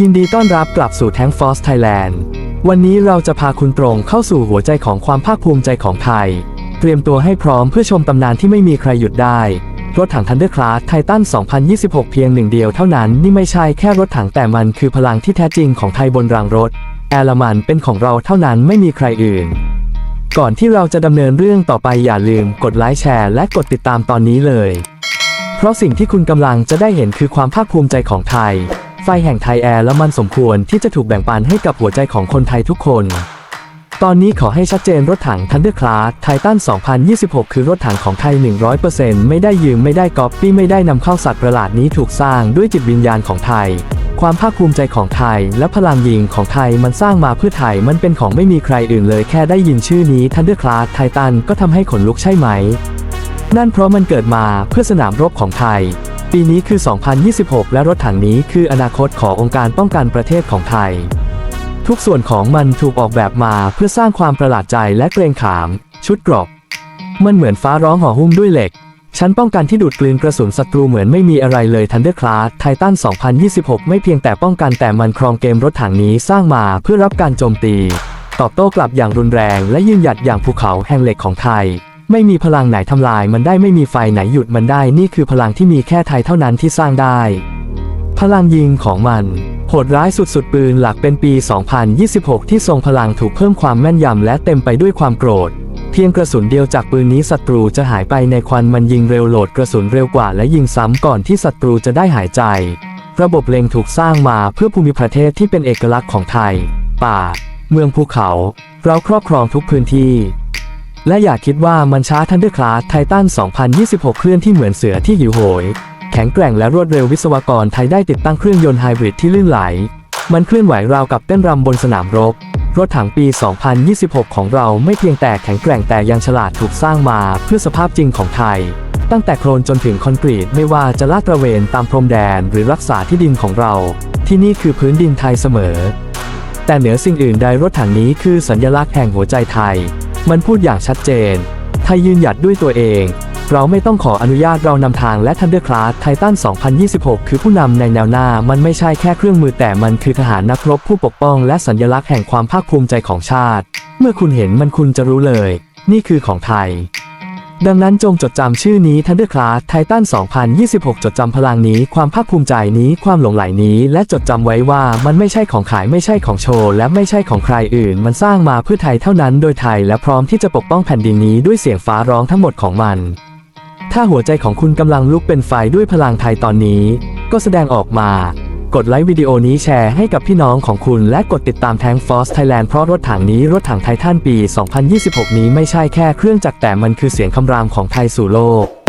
ยินดีต้อนรับกลับสู่แทงฟอสไทยแลนด์วันนี้เราจะพาคุณตรงเข้าสู่หัวใจของความภาคภูมิใจของไทย เตรียมตัวให้พร้อมเพื่อชมตำนานที่ไม่มีใครหยุดได้ รถถังทันเดอร์คลาสไททัน2026 เพียงหนึ่งเดียวเท่านั้นนี่ไม่ใช่แค่รถถังแต่มันคือพลังที่แท้จริงของไทยบนรางรถ แอร์ลมันเป็นของเราเท่านั้นไม่มีใครอื่น ก่อนที่เราจะดำเนินเรื่องต่อไปอย่าลืมกดไลค์แชร์และกดติดตามตอนนี้เลย เพราะสิ่งที่คุณกำลังจะได้เห็นคือความภาคภูมิใจของไทย ไฟแห่งไทยแอร์และมันสมควรที่จะถูกแบ่งปันให้กับหัวใจของคนไทยทุกคน ตอนนี้ขอให้ชัดเจนรถถัง Thunder Class Titan 2026 คือรถถังของไทย 100%ไม่ได้ยืมไม่ได้ก๊อปปี้ไม่ได้นำเข้าสัตว์ประหลาดนี้ถูกสร้างด้วยจิตวิญญาณของไทย ความภาคภูมิใจของไทย และพลังยิงของไทยมันสร้างมาเพื่อไทยมันเป็นของไม่มีใครอื่นเลยแค่ได้ยินชื่อนี้ Thunder Class Titan ก็ทำให้ขนลุกใช่ไหม นั่นเพราะมันเกิดมาเพื่อสนามรบของไทย ปีนี้คือ 2026 และรถถังนี้คืออนาคตขององค์การป้องกันประเทศของไทย ทุกส่วนของมันถูกออกแบบมาเพื่อสร้างความประหลาดใจและเกรงขาม ชุดเกรอบมันเหมือนฟ้าร้องห่อหุ้มด้วยเหล็ก ชั้นป้องกันที่ดูดกลืนกระสุนศัตรูเหมือนไม่มีอะไรเลย Thunder Class Titan 2026 ไม่เพียงแต่ป้องกันแต่มันครองเกมรถถังนี้สร้างมาเพื่อรับการโจมตี ตอบโต้กลับอย่างรุนแรง และยืนหยัดอย่างภูเขาแห่งเหล็กของไทย ไม่มีพลังไหนทำลายมันได้ไม่มีไฟไหนหยุดมันได้นี่คือพลังที่มีแค่ไทยเท่านั้นที่สร้างได้ พลังยิงของมัน โหดร้ายสุดๆปืนหลักเป็นปี 2026 ที่ทรงพลังถูกเพิ่มความแม่นยำและเต็มไปด้วยความโกรธ เพียงกระสุนเดียวจากปืนนี้ศัตรูจะหายไปในควันมันยิงเร็วโหลดกระสุนเร็วกว่าและยิงซ้ำก่อนที่ศัตรูจะได้หายใจ ระบบเล็งถูกสร้างมาเพื่อภูมิประเทศที่เป็นเอกลักษณ์ของไทย ป่า เมืองภูเขา เราครอบครองทุกพื้นที่ และอย่าคิดว่ามันช้าทันเดอร์คลาสไททัน2026 เคลื่อนที่เหมือนเสือที่หิวโหย แข็งแกร่งและรวดเร็ววิศวกรไทยได้ติดตั้งเครื่องยนต์ไฮบริดที่ลื่นไหล มันเคลื่อนไหวราวกับเต้นรำบนสนามรบ รถถังปี 2026 ของเราไม่เพียงแต่แข็งแกร่งแต่ยังฉลาดถูกสร้างมาเพื่อสภาพจริงของไทย ตั้งแต่โครนจนถึงคอนกรีตไม่ว่าจะลาดตระเวนตามพรมแดนหรือรักษาที่ดินของเรา ที่นี่คือพื้นดินไทยเสมอ แต่เหนือสิ่งอื่นใดรถถังนี้คือสัญลักษณ์แห่งหัวใจไทย มันพูดอย่างชัดเจน ไทยยืนหยัดด้วยตัวเอง เราไม่ต้องขออนุญาตเรานำทางและทันเดอร์คลาสไททัน2026 คือผู้นำในแนวหน้ามันไม่ใช่แค่เครื่องมือแต่มันคือทหารนักรบผู้ปกป้องและสัญลักษณ์แห่งความภาคภูมิใจของชาติ เมื่อคุณเห็นมันคุณจะรู้เลย นี่คือของไทย ดังนั้นจงจดจำชื่อนี้ Thunder Class Titan 2026 จดจำพลังนี้ ความภาคภูมิใจนี้ ความหลงไหลนี้ และจดจำไว้ว่ามันไม่ใช่ของขายไม่ใช่ของโชว์ และไม่ใช่ของใครอื่น มันสร้างมาเพื่อไทยเท่านั้นโดยไทย และพร้อมที่จะปกป้องแผ่นดินนี้ด้วยเสียงฟ้าร้องทั้งหมดของมัน ถ้าหัวใจของคุณกำลังลุกเป็นไฟด้วยพลังไทยตอนนี้ ก็แสดงออกมา กดไลค์วิดีโอนี้แชร์ให้กับพี่น้องของคุณและกดติดตามแทงฟอสไทยแลนด์เพราะรถถังนี้รถถังไททันปี 2026 นี้ไม่ใช่แค่เครื่องจักรแต่มันคือเสียงคำรามของไทยสู่โลก